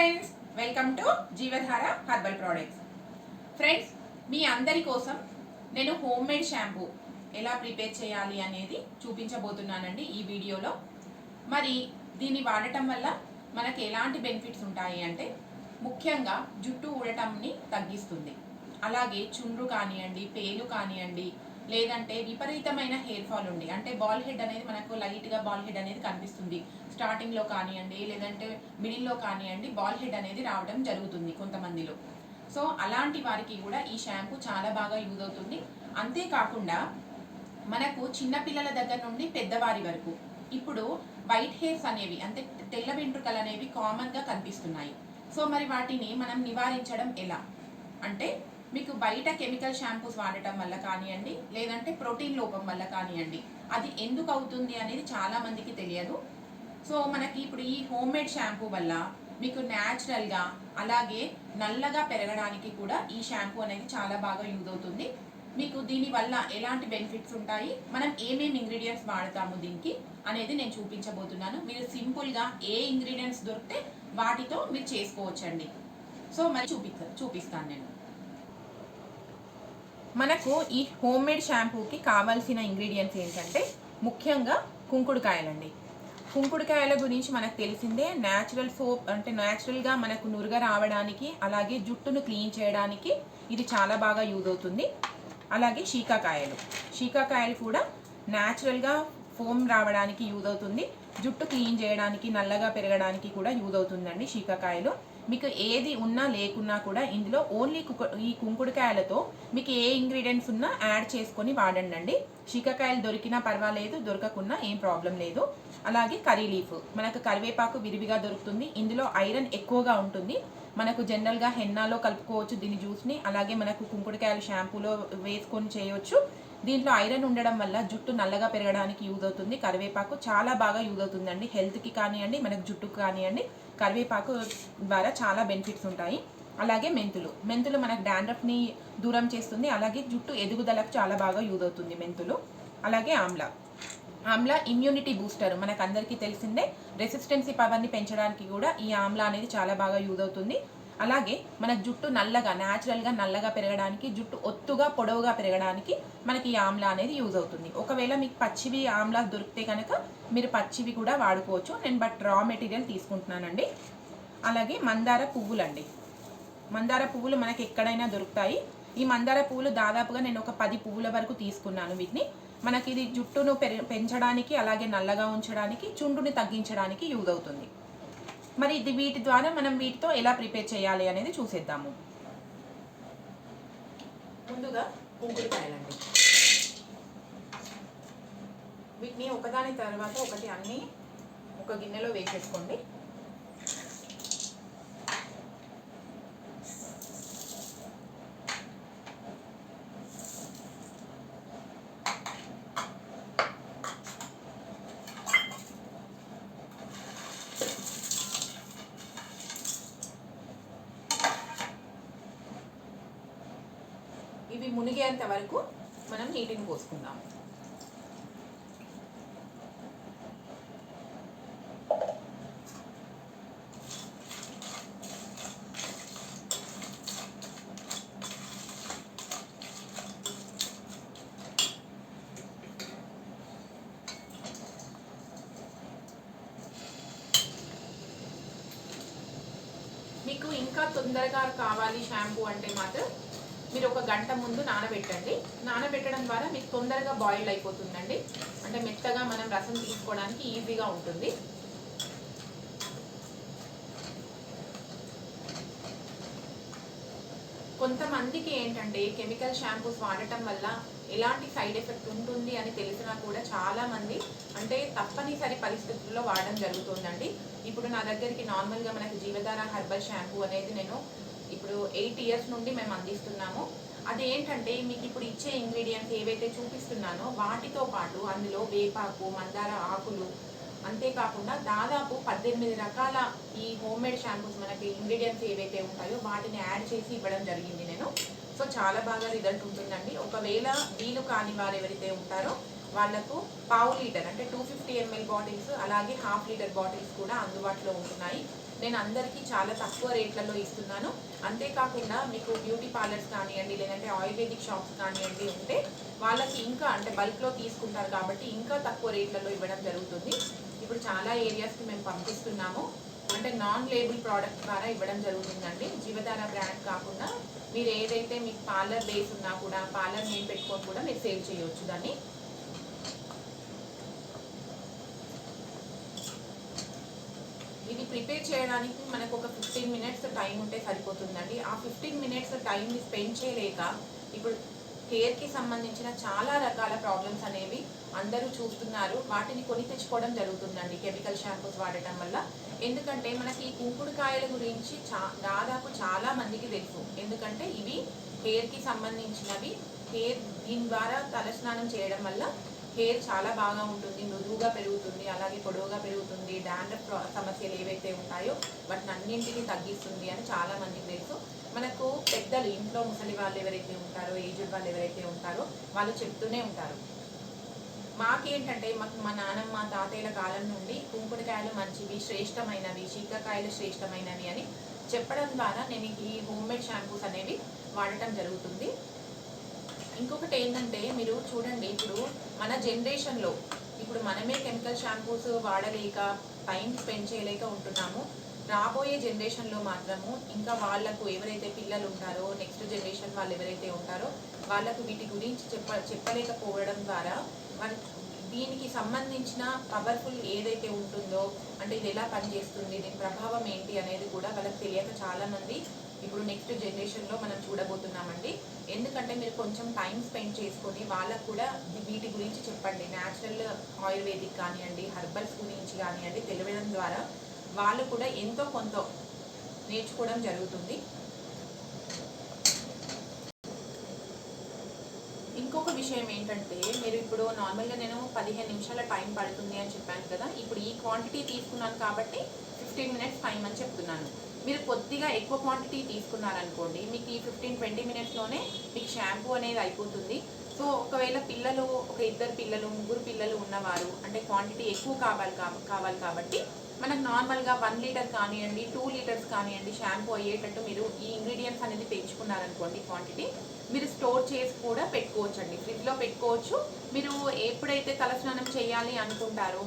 Friends welcome to Jeevadhara herbal products friends మీ అందరి కోసం నేను హోమ్ మేడ్ షాంపూ ఎలా ప్రిపేర్ చేయాలి అనేది చూపించబోతున్నానండి ఈ వీడియోలో. మరి దీన్ని వాడటం వల్ల మనకి ఎలాంటి బెనిఫిట్స్ ఉంటాయి అంటే ముఖ్యంగా జుట్టు ఊడటంని తగ్గిస్తుంది. అలాగే చుండ్రు కానివ్వండి పేలు కానివ్వండి లేదంటే విపరీతమైన హెయిర్ ఫాల్ ఉండి. అంటే బాల్ హెడ్ అనేది మనకు లైట్గా బాల్ హెడ్ అనేది కనిపిస్తుంది. స్టార్టింగ్లో కానివ్వండి లేదంటే మిడిల్లో కానివ్వండి బాల్ హెడ్ అనేది రావడం జరుగుతుంది కొంతమందిలో. సో అలాంటి వారికి కూడా ఈ షాంపూ చాలా బాగా యూజ్ అవుతుంది. అంతేకాకుండా మనకు చిన్నపిల్లల దగ్గర నుండి పెద్దవారి వరకు ఇప్పుడు వైట్ హెయిర్స్ అనేవి అంటే తెల్ల వెంట్రుకలు అనేవి కామన్గా కనిపిస్తున్నాయి. సో మరి వాటిని మనం నివారించడం ఎలా? అంటే మీకు బయట కెమికల్ షాంపూస్ వాడటం వల్ల కానివ్వండి లేదంటే ప్రోటీన్ లోపం వల్ల కానివ్వండి అది ఎందుకు అవుతుంది అనేది చాలామందికి తెలియదు. సో మనకి ఇప్పుడు ఈ హోమ్ మేడ్ షాంపూ వల్ల మీకు న్యాచురల్గా అలాగే నల్లగా పెరగడానికి కూడా ఈ షాంపూ అనేది చాలా బాగా యూజ్ అవుతుంది. మీకు దీనివల్ల ఎలాంటి బెనిఫిట్స్ ఉంటాయి మనం ఏమేమి ఇంగ్రీడియంట్స్ వాడతాము దీనికి అనేది నేను చూపించబోతున్నాను. మీరు సింపుల్గా ఏ ఇంగ్రీడియంట్స్ దొరికితే వాటితో మీరు చేసుకోవచ్చండి. సో మరి చూపి చూపిస్తాను నేను. మనకు ఈ హోమ్ మేడ్ షాంపూకి కావాల్సిన ఇంగ్రీడియంట్స్ ఏంటంటే ముఖ్యంగా కుంకుడుకాయలండి. కుంకుడుకాయల గురించి మనకు తెలిసిందే న్యాచురల్ సోప్ అంటే న్యాచురల్గా మనకు నురుగ రావడానికి అలాగే జుట్టును క్లీన్ చేయడానికి ఇది చాలా బాగా యూజ్ అవుతుంది. అలాగే శీకాకాయలు శీకాకాయలు కూడా న్యాచురల్గా ఫోమ్ రావడానికి యూజ్ అవుతుంది. జుట్టు క్లీన్ చేయడానికి నల్లగా పెరగడానికి కూడా యూజ్ అవుతుందండి శీకాకాయలు మీకు ఏది ఉన్నా లేకున్నా కూడా ఇందులో ఓన్లీ కుక ఈ కుంకుడుకాయలతో మీకు ఏ ఇంగ్రీడియంట్స్ ఉన్నా యాడ్ చేసుకొని వాడండి అండి శీకాకాయలు దొరికినా పర్వాలేదు దొరకకున్నా ఏం ప్రాబ్లం లేదు. అలాగే కర్రీ లీఫ్. మనకు కరివేపాకు విరివిగా దొరుకుతుంది. ఇందులో ఐరన్ ఎక్కువగా ఉంటుంది. మనకు జనరల్గా హెన్నాలో కలుపుకోవచ్చు దీని జ్యూస్ని అలాగే మనకు కుంకుడుకాయలు షాంపూలో వేసుకొని చేయవచ్చు దీంట్లో ఐరన్ ఉండడం వల్ల జుట్టు నల్లగా పెరగడానికి యూజ్ అవుతుంది. కరివేపాకు చాలా బాగా యూజ్ అవుతుందండి. హెల్త్కి కానివ్వండి మనకు జుట్టుకు కానివ్వండి. కరివేపాకు ద్వారా చాలా బెనిఫిట్స్ ఉంటాయి. అలాగే మెంతులు. మెంతులు మనకు డాండ్రఫ్ని దూరం చేస్తుంది. అలాగే జుట్టు ఎదుగుదలకు చాలా బాగా యూజ్ అవుతుంది మెంతులు. అలాగే ఆమ్లా. ఆమ్లా ఇమ్యూనిటీ బూస్టర్ మనకు అందరికీ తెలిసిందే రెసిస్టెన్సీ పవర్ని పెంచడానికి కూడా ఈ ఆమ్లా అనేది చాలా బాగా యూజ్ అవుతుంది. అలాగే మన జుట్టు నల్లగా న్యాచురల్గా నల్లగా పెరగడానికి జుట్టు ఒత్తుగా పొడవుగా పెరగడానికి మనకి ఈ ఆమ్లా అనేది యూజ్ అవుతుంది. ఒకవేళ మీకు పచ్చివి ఆమ్లా దొరికితే కనుక మీరు పచ్చివి కూడా వాడుకోవచ్చు. నేను బట్ రా మెటీరియల్ తీసుకుంటున్నానండి. అలాగే మందార పువ్వులండి. మందార పువ్వులు మనకి ఎక్కడైనా దొరుకుతాయి. ఈ మందార పువ్వులు దాదాపుగా నేను ఒక పది పువ్వుల వరకు తీసుకున్నాను వీటిని. మనకి ఇది జుట్టును పెర- పెంచడానికి అలాగే నల్లగా ఉంచడానికి చుండుని తగ్గించడానికి యూజ్ అవుతుంది. మరి ఇది వీటి ద్వారా మనం వీటితో ఎలా ప్రిపేర్ చేయాలి అనేది చూసేద్దాము. ముందుగా కుంకుడుకాయలండి వీటిని ఒకదాని తర్వాత ఒకటి అన్ని ఒక గిన్నెలో వేసేసుకోండి ఇవి మునిగేంత వరకు మనం నీటిని పోసుకుందాం. మీకు ఇంకా తొందరగా కావాలి షాంపూ అంటే మాత్రం మీరు ఒక గంట ముందు నానబెట్టండి. నానబెట్టడం ద్వారా మీకు తొందరగా బాయిల్ అయిపోతుందండి. అంటే మెత్తగా మనం రసం తీసుకోవడానికి ఈజీగా ఉంటుంది. కొంతమందికి ఏంటంటే కెమికల్ షాంపూస్ వాడటం వల్ల ఎలాంటి సైడ్ ఎఫెక్ట్ ఉంటుంది అని తెలిసినా కూడా చాలామంది అంటే తప్పనిసరి పరిస్థితుల్లో వాడడం జరుగుతుందండి. ఇప్పుడు నా దగ్గరికి నార్మల్గా మనకి జీవధార హెర్బల్ షాంపూ అనేది నేను ఇప్పుడు ఎయిట్ ఇయర్స్ నుండి మేము అందిస్తున్నాము. అది ఏంటంటే మీకు ఇప్పుడు ఇచ్చే ఇంగ్రీడియంట్స్ ఏవైతే చూపిస్తున్నానో వాటితో పాటు అందులో వేపాకు మందార ఆకులు అంతేకాకుండా దాదాపు పద్దెనిమిది రకాల ఈ హోమ్ మేడ్ షాంపూస్ మనకి ఇంగ్రీడియంట్స్ ఏవైతే ఉంటాయో వాటిని యాడ్ చేసి ఇవ్వడం జరిగింది నేను. సో చాలా బాగా రిజల్ట్ ఉంటుందండి. ఒకవేళ వీలు కాని వారు ఎవరైతే ఉంటారో వాళ్ళకు పావు లీటర్ అంటే టూ ఫిఫ్టీ ఎంఎల్ బాటిల్స్ అలాగే హాఫ్ లీటర్ బాటిల్స్ కూడా అందుబాటులో ఉంటున్నాయి. నేను అందరికీ చాలా తక్కువ రేట్లలో ఇస్తున్నాను. అంతేకాకుండా మీకు బ్యూటీ పార్లర్స్ కానివ్వండి లేదంటే ఆయుర్వేదిక్ షాప్స్ కానివ్వండి ఉంటే వాళ్ళకి ఇంకా అంటే బల్క్లో తీసుకుంటారు కాబట్టి ఇంకా తక్కువ రేట్లలో ఇవ్వడం జరుగుతుంది. ఇప్పుడు చాలా ఏరియాస్కి మేము పంపిస్తున్నాము. అంటే నాన్ లేబుల్ ప్రోడక్ట్ ద్వారా ఇవ్వడం జరుగుతుందండి. జీవధార బ్రాండ్ కాకుండా మీరు ఏదైతే మీకు పార్లర్ బేస్ ఉన్నా కూడా పార్లర్ నేమ్ పెట్టుకొని కూడా మీరు సేల్ చేయవచ్చు దాన్ని ఇది ప్రిపేర్ చేయడానికి మనకు ఒక ఫిఫ్టీన్ మినిట్స్ టైం ఉంటే సరిపోతుందండి. ఆ ఫిఫ్టీన్ మినిట్స్ టైంని స్పెండ్ చేయలేక ఇప్పుడు హెయిర్కి సంబంధించిన చాలా రకాల ప్రాబ్లమ్స్ అనేవి అందరూ చూస్తున్నారు. వాటిని కొని తెచ్చుకోవడం జరుగుతుందండి కెమికల్ షాంపూస్ వాడటం వల్ల. ఎందుకంటే మనకి ఈ కుంకుడుకాయల గురించి చా దాదాపు చాలా మందికి తెలుసు. ఎందుకంటే ఇవి హెయిర్కి సంబంధించినవి. హెయిర్ దీని ద్వారా తలస్నానం చేయడం వల్ల హెయిర్ చాలా బాగా ఉంటుంది మృదువుగా పెరుగుతుంది అలాగే పొడవుగా పెరుగుతుంది డాండ్రఫ్ సమస్యలు ఏవైతే ఉంటాయో వాటిని అన్నింటినీ తగ్గిస్తుంది అని చాలా మందికి తెలుసు. మనకు పెద్దలు ఇంట్లో ముసలి వాళ్ళు ఎవరైతే ఉంటారో ఏజ్డ్ వాళ్ళు ఎవరైతే ఉంటారో వాళ్ళు చెప్తూనే ఉంటారు. మాకేంటంటే మాకు మా నాన్నమ్మ తాతయ్యల కాలం నుండి కుంకుడుకాయలు మంచివి శ్రేష్టమైనవి చీకకాయలు శ్రేష్టమైనవి అని చెప్పడం ద్వారా నేను ఈ హోమ్ మేడ్ షాంపూస్ అనేవి వాడటం జరుగుతుంది. ఇంకొకటి ఏంటంటే మీరు చూడండి ఇప్పుడు మన జనరేషన్లో ఇప్పుడు మనమే కెమికల్ షాంపూస్ వాడలేక టైం స్పెండ్ చేయలేక ఉంటున్నాము. రాబోయే జనరేషన్లో మాత్రము ఇంకా వాళ్ళకు ఎవరైతే పిల్లలు ఉంటారో నెక్స్ట్ జనరేషన్ వాళ్ళు ఎవరైతే ఉంటారో వాళ్ళకు వీటి గురించి చెప్ప చెప్పలేకపోవడం ద్వారా మన దీనికి సంబంధించిన పవర్ఫుల్ ఏదైతే ఉంటుందో అంటే ఇది ఎలా పనిచేస్తుంది దీని ప్రభావం ఏంటి అనేది కూడా వాళ్ళకి తెలియక చాలామంది ఇప్పుడు నెక్స్ట్ జనరేషన్లో మనం చూడబోతున్నామండి. ఎందుకంటే మీరు కొంచెం టైం స్పెండ్ చేసుకొని వాళ్ళకు కూడా వీటి గురించి చెప్పండి. న్యాచురల్ ఆయుర్వేదిక్ కానివ్వండి హర్బల్స్ గురించి కానివ్వండి తెలియడం ద్వారా వాళ్ళు కూడా ఎంతో కొంత నేర్చుకోవడం జరుగుతుంది. ఇంకొక విషయం ఏంటంటే మీరు ఇప్పుడు నార్మల్గా నేను పదిహేను నిమిషాల టైం పడుతుంది అని చెప్పాను కదా. ఇప్పుడు ఈ క్వాంటిటీ తీసుకున్నాను కాబట్టి ఫిఫ్టీన్ మినిట్స్ టైం అని చెప్తున్నాను. మీరు కొద్దిగా ఎక్కువ క్వాంటిటీ తీసుకున్నారనుకోండి మీకు ఈ ఫిఫ్టీన్ ట్వంటీ మినిట్స్లోనే మీకు షాంపూ అనేది అయిపోతుంది. సో ఒకవేళ పిల్లలు ఒక ఇద్దరు పిల్లలు ముగ్గురు పిల్లలు ఉన్నవారు అంటే క్వాంటిటీ ఎక్కువ కావాలి కా- కావాలి కాబట్టి మనకు నార్మల్గా వన్ లీటర్ కానివ్వండి టూ లీటర్స్ కానివ్వండి షాంపూ అయ్యేటట్టు మీరు ఈ ఇంగ్రీడియంట్స్ అనేది పెంచుకున్నారనుకోండి క్వాంటిటీ మీరు స్టోర్ చేసి కూడా పెట్టుకోవచ్చు అండి ఫ్రిడ్జ్లో పెట్టుకోవచ్చు. మీరు ఎప్పుడైతే తలస్నానం చేయాలి అనుకుంటారో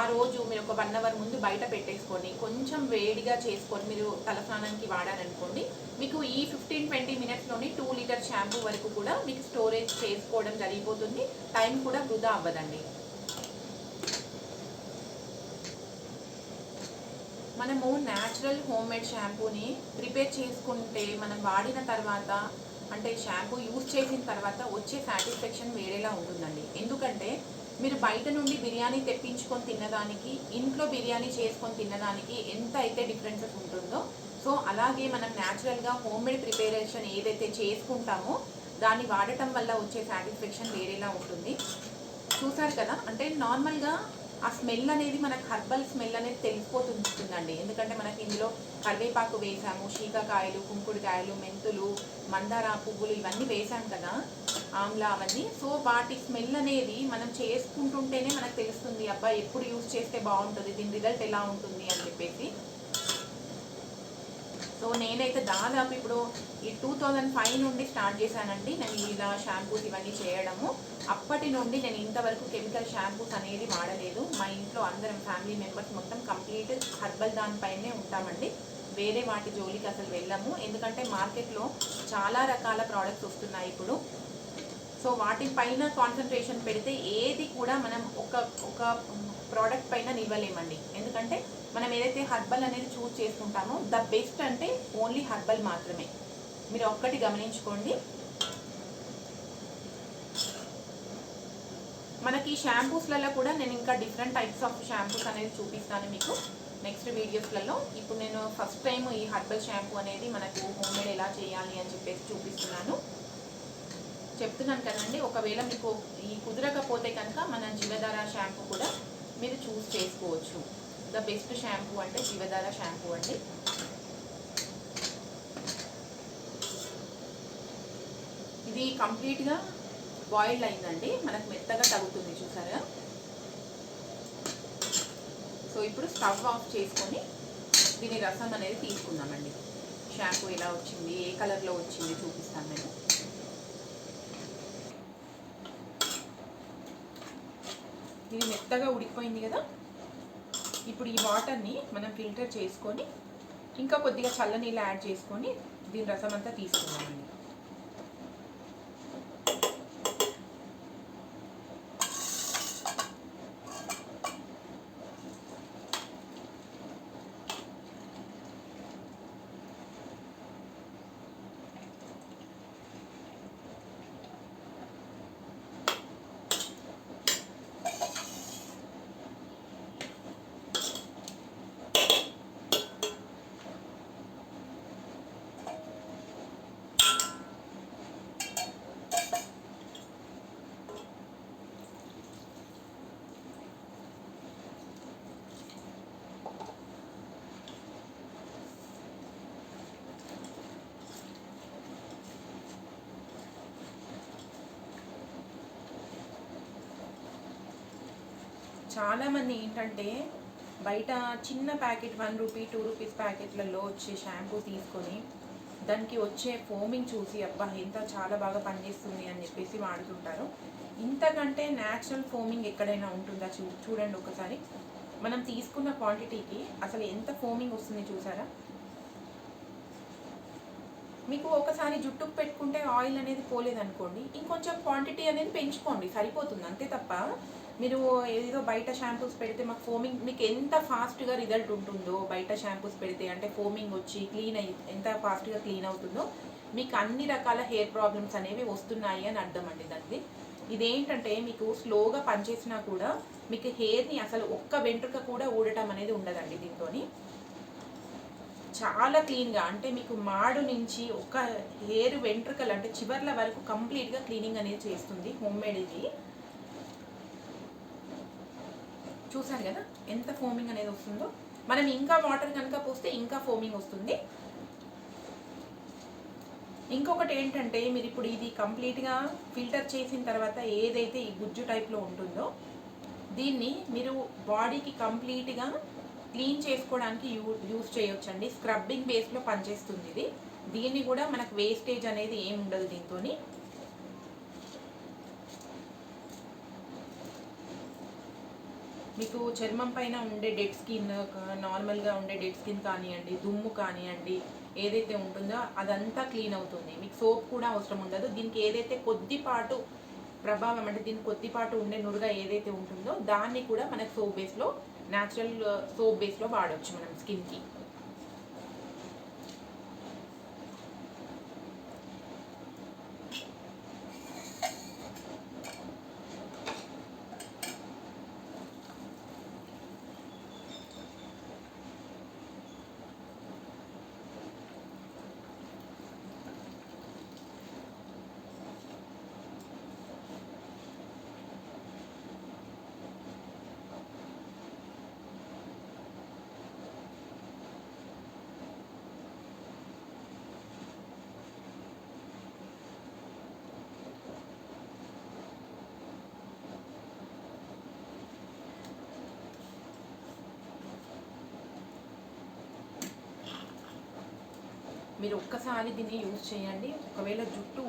ఆ రోజు మీరు ఒక వన్ అవర్ ముందు బయట పెట్టేసుకొని కొంచెం వేడిగా చేసుకొని మీరు తలస్నానానికి వాడారనుకోండి మీకు ఈ ఫిఫ్టీన్ ట్వంటీ మినిట్స్లోని టూ లీటర్ షాంపూ వరకు కూడా మీకు స్టోరేజ్ చేసుకోవడం జరిగిపోతుంది. టైం కూడా వృధా అవ్వదండి. మనము న్యాచురల్ హోమ్ మేడ్ షాంపూని ప్రిపేర్ చేసుకుంటే మనం వాడిన తర్వాత అంటే షాంపూ యూజ్ చేసిన తర్వాత వచ్చే సాటిస్ఫాక్షన్ వేరేలా ఉంటుందండి. ఎందుకంటే మీరు బయట నుండి బిర్యానీ తెప్పించుకొని తిన్నదానికి ఇంట్లో బిర్యానీ చేసుకొని తినడానికి ఎంత అయితే డిఫరెన్సెస్ ఉంటుందో సో అలాగే మనం న్యాచురల్గా హోమ్ మేడ్ ప్రిపరేషన్ ఏదైతే చేసుకుంటామో దాన్ని వాడటం వల్ల వచ్చే సాటిస్ఫాక్షన్ వేరేలా ఉంటుంది. చూసారు కదా? అంటే నార్మల్గా ఆ స్మెల్ అనేది మనకు హర్బల్ స్మెల్ అనేది తెలిసిపోతుందండి ఎందుకంటే మనకి ఇందులో కరివేపాకు వేసాము శీకాకాయలు కుంకుడుకాయలు మెంతులు మందార పువ్వులు ఇవన్నీ వేసాం కదా ఆమ్లా అవన్నీ. సో వాటి స్మెల్ అనేది మనం చేసుకుంటుంటేనే మనకు తెలుస్తుంది అబ్బా ఎప్పుడు యూజ్ చేస్తే బాగుంటుంది దీని రిజల్ట్ ఎలా ఉంటుంది అని చెప్పేసి. సో నేనైతే దాదాపు ఇప్పుడు ఈ టూ థౌజండ్ ఫైవ్ నుండి స్టార్ట్ చేశానండి. నేను ఇలా షాంపూస్ ఇవన్నీ చేయడము. నుండి నేను ఇంతవరకు కెమికల్ షాంపూస్ అనేది వాడలేదు. మా ఇంట్లో అందరం ఫ్యామిలీ మెంబర్స్ మొత్తం కంప్లీట్ హర్బల్ దానిపైనే ఉంటామండి. వేరే వాటి జోలికి అసలు వెళ్ళము. ఎందుకంటే మార్కెట్లో చాలా రకాల ప్రోడక్ట్స్ వస్తున్నాయి ఇప్పుడు. సో వాటిపైన కాన్సన్ట్రేషన్ పెడితే ఏది కూడా మనం ఒక ఒక ప్రోడక్ట్ పైన నివ్వలేమండి ఎందుకంటే మనం ఏదైతే హర్బల్ అనేది చూస్ చేసుకుంటామో ద బెస్ట్ అంటే ఓన్లీ హర్బల్ మాత్రమే. మీరు ఒక్కటి గమనించుకోండి. మనకి షాంపూస్లలో కూడా నేను ఇంకా డిఫరెంట్ టైప్స్ ఆఫ్ షాంపూస్ అనేది చూపిస్తాను మీకు. నెక్స్ట్ వీడియోస్లలో ఇప్పుడు నేను ఫస్ట్ టైం ఈ హర్బల్ షాంపూ అనేది మనకు హోమ్ మేడ్ ఎలా చేయాలి అని చెప్పేసి చూపిస్తున్నాను. చెప్తున్నాను కదండి ఒకవేళ మీకు ఈ కుదరకపోతే కనుక మన జీవధార షాంపూ కూడా మీరు చూస్ చేసుకోవచ్చు. ద బెస్ట్ షాంపూ అంటే జీవధార షాంపూ అండి. ఇది కంప్లీట్గా బాయిల్డ్ అయిందండి. మనకు మెత్తగా తగ్గుతుంది చూసారా? సో ఇప్పుడు స్టవ్ ఆఫ్ చేసుకొని దీని రసం అనేది తీసుకుందామండి. షాంపూ ఎలా వచ్చింది? ఏ కలర్లో వచ్చింది చూపిస్తాను నేను. ఇది మెత్తగా ఉడికిపోయింది కదా? ఇప్పుడు ఈ వాటర్ని మనం ఫిల్టర్ చేసుకొని ఇంకా కొద్దిగా చల్లనీళ్ళు యాడ్ చేసుకొని దీని రసం అంతా తీసుకుందామండి. చాలామంది ఏంటంటే బయట చిన్న packet one rupee two rupees ప్యాకెట్లలో వచ్చే షాంపూ తీసుకొని దానికి వచ్చే ఫోమింగ్ చూసి అబ్బా ఎంత చాలా బాగా పనిచేస్తుంది అని చెప్పేసి వాడుతుంటారు. ఇంతకంటే న్యాచురల్ ఫోమింగ్ ఎక్కడైనా ఉంటుందా? చూ చూడండి ఒకసారి. మనం తీసుకున్న క్వాంటిటీకి అసలు ఎంత ఫోమింగ్ వస్తుంది చూసారా? మీకు ఒకసారి జుట్టుకు పెట్టుకుంటే ఆయిల్ అనేది పోలేదనుకోండి ఇంకొంచెం క్వాంటిటీ అనేది పెంచుకోండి సరిపోతుంది అంతే తప్ప మీరు ఏదో బయట షాంపూస్ పెడితే మాకు ఫోమింగ్ మీకు ఎంత ఫాస్ట్గా రిజల్ట్ ఉంటుందో బయట షాంపూస్ పెడితే అంటే ఫోమింగ్ వచ్చి క్లీన్ అయ్యి ఎంత ఫాస్ట్గా క్లీన్ అవుతుందో మీకు అన్ని రకాల హెయిర్ ప్రాబ్లమ్స్ అనేవి వస్తున్నాయి అని అర్థం అండి దానికి. ఇదేంటంటే మీకు స్లోగా పనిచేసినా కూడా మీకు హెయిర్ని అసలు ఒక్క వెంట్రుక కూడా ఊడటం అనేది ఉండదండి దీంతో చాలా క్లీన్గా అంటే మీకు మాడు నుంచి ఒక హెయిర్ వెంట్రుకలు అంటే చివర్ల వరకు కంప్లీట్గా క్లీనింగ్ అనేది చేస్తుంది హోమ్ మేడ్ ఇది. చూసారు కదా ఎంత ఫోమింగ్ అనేది వస్తుందో. మనం ఇంకా వాటర్ కనుక పోస్తే ఇంకా ఫోమింగ్ వస్తుంది. ఇంకొకటి ఏంటంటే మీరు ఇప్పుడు ఇది కంప్లీట్గా ఫిల్టర్ చేసిన తర్వాత ఏదైతే ఈ గుజ్జు టైప్లో ఉంటుందో దీన్ని మీరు బాడీకి కంప్లీట్గా క్లీన్ చేసుకోవడానికి యూ యూస్ చేయొచ్చండి. స్క్రబ్బింగ్ బేస్లో పనిచేస్తుంది ఇది. దీన్ని కూడా మనకు వేస్టేజ్ అనేది ఏమి ఉండదు దీంతో మీకు చర్మం పైన ఉండే డెడ్ స్కిన్ నార్మల్గా ఉండే డెడ్ స్కిన్ కానివ్వండి దుమ్ము కానివ్వండి ఏదైతే ఉంటుందో అదంతా క్లీన్ అవుతుంది. మీకు సోప్ కూడా అవసరం ఉండదు. దీనికి ఏదైతే కొద్దిపాటు ప్రభావం అంటే దీనికి కొద్దిపాటు ఉండే నురుగా ఏదైతే ఉంటుందో దాన్ని కూడా మనకు సోప్ బేస్లో న్యాచురల్ సోప్ బేస్లో వాడవచ్చు మనం స్కిన్కి. మీరు ఒక్కసారి దీన్ని యూజ్ చేయండి. ఒకవేళ జుట్టు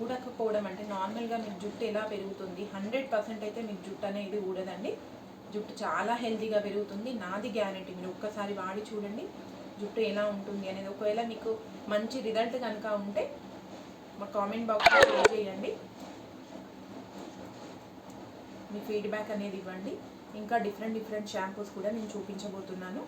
ఊడకపోవడం అంటే నార్మల్గా మీకు జుట్టు ఎలా పెరుగుతుంది? హండ్రెడ్ పర్సెంట్ అయితే మీకు జుట్టు అనేది ఊడదండి. జుట్టు చాలా హెల్తీగా పెరుగుతుంది. నాది గ్యారంటీ. మీరు ఒక్కసారి వాడి చూడండి. జుట్టు ఎలా ఉంటుంది అనేది. ఒకవేళ మీకు మంచి రిజల్ట్ కనుక ఉంటే మా కామెంట్ బాక్స్లో షేర్ చేయండి. మీ ఫీడ్బ్యాక్ అనేది ఇవ్వండి. ఇంకా డిఫరెంట్ డిఫరెంట్ షాంపూస్ కూడా నేను చూపించబోతున్నాను.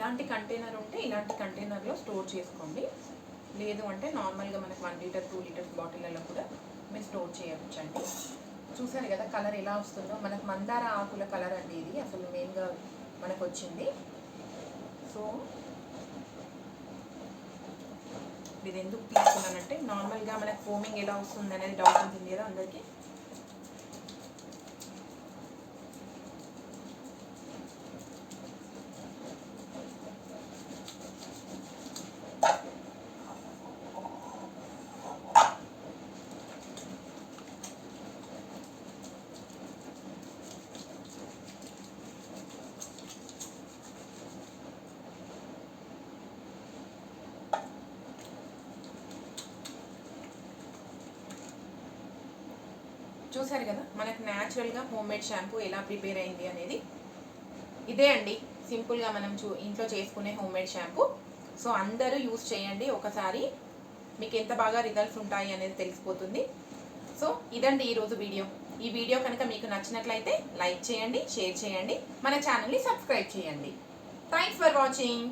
ఇలాంటి కంటైనర్ ఉంటే ఇలాంటి కంటైనర్లో స్టోర్ చేసుకోండి. లేదు అంటే నార్మల్గా మనకు వన్ లీటర్ టూ లీటర్స్ బాటిళ్ళలో కూడా మీరు స్టోర్ చేయవచ్చండి. చూసారు కదా కలర్ ఎలా వస్తుందో? మనకు మందార ఆకుల కలర్ అండి ఇది అసలు మెయిన్గా మనకు వచ్చింది. సో ఇది ఎందుకు తీసుకున్నానంటే నార్మల్గా మనకు ఫోమింగ్ ఎలా వస్తుంది అనేది డౌట్ ఉంటుంది కదా అందరికీ. చూసారు కదా మనకు న్యాచురల్గా హోమ్ మేడ్ షాంపూ ఎలా ప్రిపేర్ అయింది అనేది. ఇదే అండి సింపుల్గా మనం చూ ఇంట్లో చేసుకునే హోమ్ మేడ్ షాంపూ. సో అందరూ యూస్ చేయండి ఒకసారి మీకు ఎంత బాగా రిజల్ట్స్ ఉంటాయి అనేది తెలిసిపోతుంది. సో ఇదండి ఈరోజు వీడియో. ఈ వీడియో కనుక మీకు నచ్చినట్లయితే లైక్ చేయండి షేర్ చేయండి మన ఛానల్ని సబ్స్క్రైబ్ చేయండి. Thanks for watching